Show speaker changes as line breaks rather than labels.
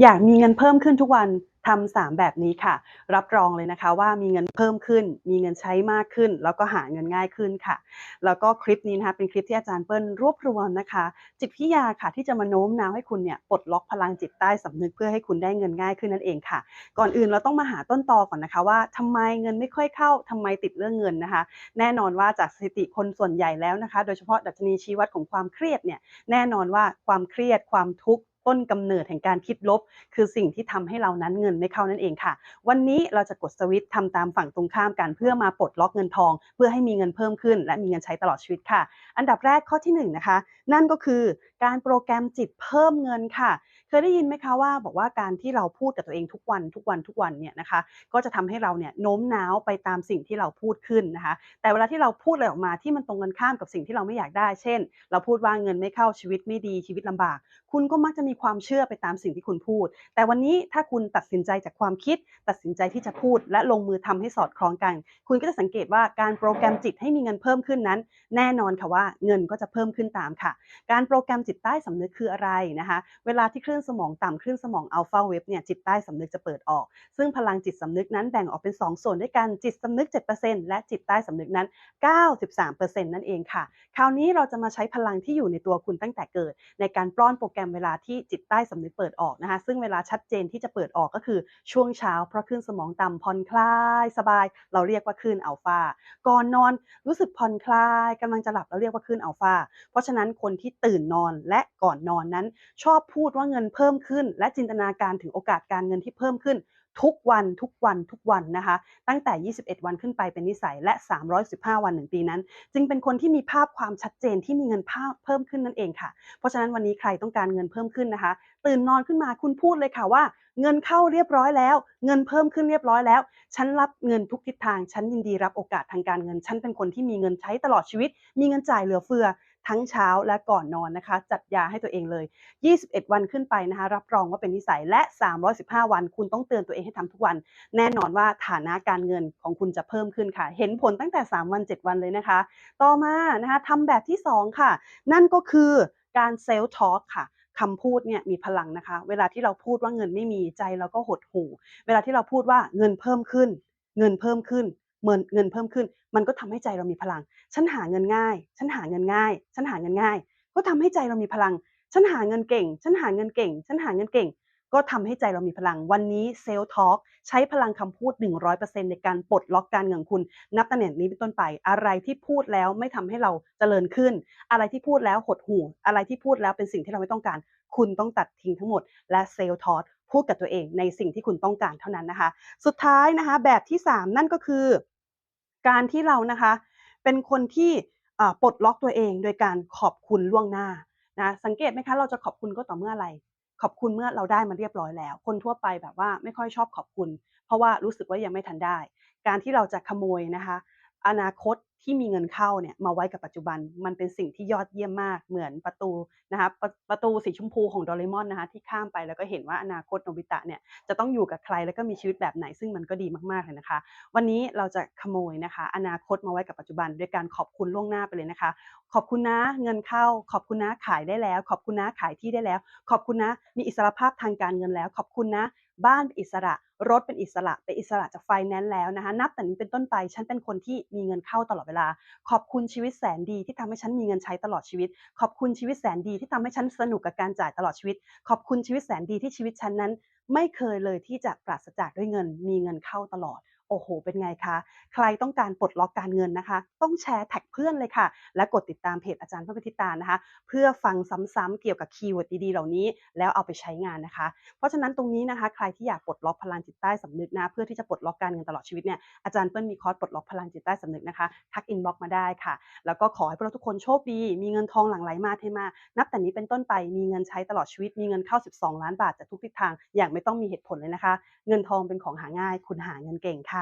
อยากมีเงินเพิ่มขึ้นทุกวันทำสามแบบนี้ค่ะ รับรองเลยนะคะว่ามีเงินเพิ่มขึ้น มีเงินใช้มากขึ้น แล้วก็หาเงินง่ายขึ้นค่ะ แล้วก็คลิปนี้นะคะเป็นคลิปที่อาจารย์เปิ้ลรวบรวมนะคะ จิตวิทยาค่ะ ที่จะมาโน้มน้าวให้คุณเนี่ยปลดล็อกพลังจิตใต้สำนึกเพื่อให้คุณได้เงินง่ายขึ้นนั่นเองค่ะ ก่อนอื่นเราต้องมาหาต้นตอก่อนนะคะ ว่าทำไมเงินไม่ค่อยเข้าทำไมติดเรื่องเงินนะคะ แน่นอนว่าจากสถิติคนส่วนใหญ่แล้วนะคะ โดยเฉพาะดัชนีชี้วัดของความเครียดเนี่ยแน่นอนว่าความเครียดความทุกข์ ต้นกำเนิดแห่งการคิดลบ คือสิ่งที่ทำให้เรานั้นเงินไม่เข้านั่นเองค่ะ วันนี้เราจะกดสวิตช์ทำตามฝั่งตรงข้ามกันเพื่อมาปลดล็อกเงินทอง เพื่อให้มีเงินเพิ่มขึ้น และมีเงินใช้ตลอดชีวิตค่ะ อันดับแรกข้อที่1นงนะคะ นั่นก็คือการโปรแกรมจิตเพิ่มเงินค่ะ เคยได้ยินไหมคะว่า บอกว่าการที่เราพูดกับตัวเองทุกวันทุกวันทุกวันเนี่ยนะคะ ก็จะทำให้เราเนี่ยโน้มน้าวไปตามสิ่งที่เราพูดขึ้นนะคะ แต่เวลาที่เราพูดอะไรออกมาที่มันตรงกันข้ามกับสิ่งที่เราไม่อยากได้ เช่น เราพูดว่าเงินไม่เข้าชีวิตไม่ดีชีวิตลำบาก คุณก็มักจะมีความเชื่อไปตามสิ่งที่คุณพูด แต่วันนี้ถ้าคุณตัดสินใจจากความคิด ตัดสินใจที่จะพูด และลงมือทำให้สอดคล้องกัน คุณก็จะสังเกตว่าการโปรแกรมจิตให้มีเงินเพิ่มขึ้นนั้น แน่นอนค่ะว่าเงินก็จะเพิ่มขึ้นตามค่ะ การโปรแกรมจิตใต้สำนึกคืออะไรนะคะ เวลาที่คลื่นสมองต่ำคลื่นสมองอัลฟาเวฟเนี่ยจิตใต้สำนึกจะเปิดออก ซึ่งพลังจิตสำนึกนั้นแบ่งออกเป็น 2 ส่วนด้วยกันจิตสำนึก 7%และจิตใต้สำนึกนั้น 93%นั่นเองค่ะ คราวนี้เราจะมาใช้พลังที่อยู่ในตัวคุณตั้งแต่เกิด ในการป้อนโปรแกรมเวลาที่จิตใต้สำนึกเปิดออกนะคะ ซึ่งเวลาชัดเจนที่จะเปิดออกก็คือช่วงเช้า เพราะคลื่นสมองต่ำผ่อนคลายสบาย เราเรียกว่าคลื่นอัลฟาก่อนนอนรู้สึกผ่อนคลายกำลังจะหลับเราเรียกว่าคลื่นอัลฟาเพราะฉะนั้นคนที่ตื่นนอนและก่อนนอนนั้น ชอบพูดว่าเงินเพิ่มขึ้น และจินตนาการถึงโอกาสการเงินที่เพิ่มขึ้น ทุกวันทุกวันทุกวันนะคะ ตั้งแต่ 21 วันขึ้นไปเป็นนิสัยและ 315 วันหนึ่งปีนั้น จึงเป็นคนที่มีภาพความชัดเจนที่มีเงินภาพเพิ่มขึ้นนั่นเองค่ะ เพราะฉะนั้นวันนี้ใครต้องการเงินเพิ่มขึ้นนะคะ ตื่นนอนขึ้นมาคุณพูดเลยค่ะว่า เงินเข้าเรียบร้อยแล้ว เงินเพิ่มขึ้นเรียบร้อยแล้ว ฉันรับเงินทุกทิศทาง ฉันยินดีรับโอกาสทางการเงิน ฉันเป็นคนที่มีเงินใช้ตลอดชีวิต มีเงินจ่ายเหลือเฟือ ทั้งเช้าและก่อนนอนนะคะ จัดยาให้ตัวเองเลย 21 วันขึ้นไปนะคะรับรองว่าเป็นนิสัยและ 315 วันคุณต้องเตือนตัวเองให้ทำทุกวัน แน่นอนว่าฐานะการเงินของคุณจะเพิ่มขึ้นค่ะ เห็นผลตั้งแต่ 3 วัน 7 วันเลยนะคะ ต่อมานะคะทำแบบที่ 2 ค่ะ นั่นก็คือการเซล f ์ทอ l k ค่ะคำพูดเนี่ยมีพลังนะคะ เวลาที่เราพูดว่าเงินไม่มีใจเราก็หดหู่ เวลาที่เราพูดว่าเงินเพิ่มขึ้น เงินเพิ่มขึ้น เงินเงินเพิ่มขึ้น มันก็ทำให้ใจเรามีพลัง ฉันหาเงินง่าย ฉันหาเงินง่าย ฉันหาเงินง่าย ก็ทำให้ใจเรามีพลัง ฉันหาเงินเก่ง ฉันหาเงินเก่ง ฉันหาเงินเก่ง ก็ทำให้ใจเรามีพลัง วันนี้เซล f ์ทอ l k ใช้พลังคำพูด 100%ในการปลดล็อกการเงินคุณ นับตั้งแต่นี้เป็นต้นไป อะไรที่พูดแล้วไม่ทำให้เราเจริญขึ้น อะไรที่พูดแล้วหดหู่ อะไรที่พูดแล้วเป็นสิ่งที่เราไม่ต้องการ คุณต้องตัดทิ้งทั้งหมด และเซล f ์ทอ l k พูดกับตัวเองในสิ่งที่คุณต้องการเท่านั้นนะคะ สุดท้ายนะคะ แบบที่ 3 นั่นก็คือ การที่เรานะคะ เป็นคนที่ปลดล็อกตัวเองโดยการขอบคุณล่วงหน้านะสังเกตไหมคะเราจะขอบคุณก็ต่อเมื่ออะไร ขอบคุณเมื่อเราได้มาเรียบร้อยแล้ว คนทั่วไปแบบว่าไม่ค่อยชอบขอบคุณ เพราะว่ารู้สึกว่ายังไม่ทันได้ การที่เราจะขโมยนะคะ อนาคตที่มีเงินเข้าเนี่ยมาไว้กับปัจจุบันมันเป็นสิ่งที่ยอดเยี่ยมมากเหมือนประตูนะคะประประตูสีชมพูของโดเรมอนนะคะที่ข้ามไปแล้วก็เห็นว่าอนาคตโนบิตะเนี่ยจะต้องอยู่กับใครแล้วก็มีชีวิตแบบไหนซึ่งมันก็ดีมากๆเลยนะคะ วันนี้เราจะขโมยนะคะ อนาคตมาไว้กับปัจจุบันด้วยการขอบคุณล่วงหน้าไปเลยนะคะ ขอบคุณนะเงินเข้า ขอบคุณนะขายได้แล้ว ขอบคุณนะขายที่ได้แล้ว ขอบคุณนะมีอิสรภาพทางการเงินแล้ว ขอบคุณนะ บ้านเป็นอิสระ รถเป็นอิสระ เป็นอิสระจากไฟแนนซ์แล้วนะคะ นับแต่นี้เป็นต้นไป ฉันเป็นคนที่มีเงินเข้าตลอดเวลา ขอบคุณชีวิตแสนดีที่ทำให้ฉันมีเงินใช้ตลอดชีวิต ขอบคุณชีวิตแสนดีที่ทำให้ฉันสนุกกับการจ่ายตลอดชีวิต ขอบคุณชีวิตแสนดีที่ชีวิตฉันนั้น ไม่เคยเลยที่จะปราศจากด้วยเงิน มีเงินเข้าตลอด โอ้โฮเป็นไงคะ ใครต้องการปลดล็อกการเงินนะคะ ต้องแชร์แท็กเพื่อนเลยค่ะ และกดติดตามเพจอาจารย์พระพิธิตานะคะ เพื่อฟังซ้ำๆเกี่ยวกับคีย์เวิร์ดดีๆเหล่านี้ แล้วเอาไปใช้งานนะคะ เพราะฉะนั้นตรงนี้นะคะ ใครที่อยากปลดล็อกพลังจิตใต้สำนึกนะ เพื่อที่จะปลดล็อกการเงินตลอดชีวิตเนี่ย อาจารย์เปิ้ลมีคอร์สปลดล็อกพลังจิตใต้สำนึกนะคะ ทักอินบ็อกซ์มาได้ค่ะ แล้วก็ขอให้พวกเราทุกคนโชคดี มีเงินทองหลั่งไหลมาเทมา นับแต่นี้เป็นต้นไป มีเงินใช้ตลอดชีวิต มีเงินเข้า 12 ล้านบาทจากทุกทิศทาง อย่างไม่ต้องมีเหตุผลเลยนะคะ เงินทองเป็นของหาง่าย คุณหาเงินเก่งค่ะ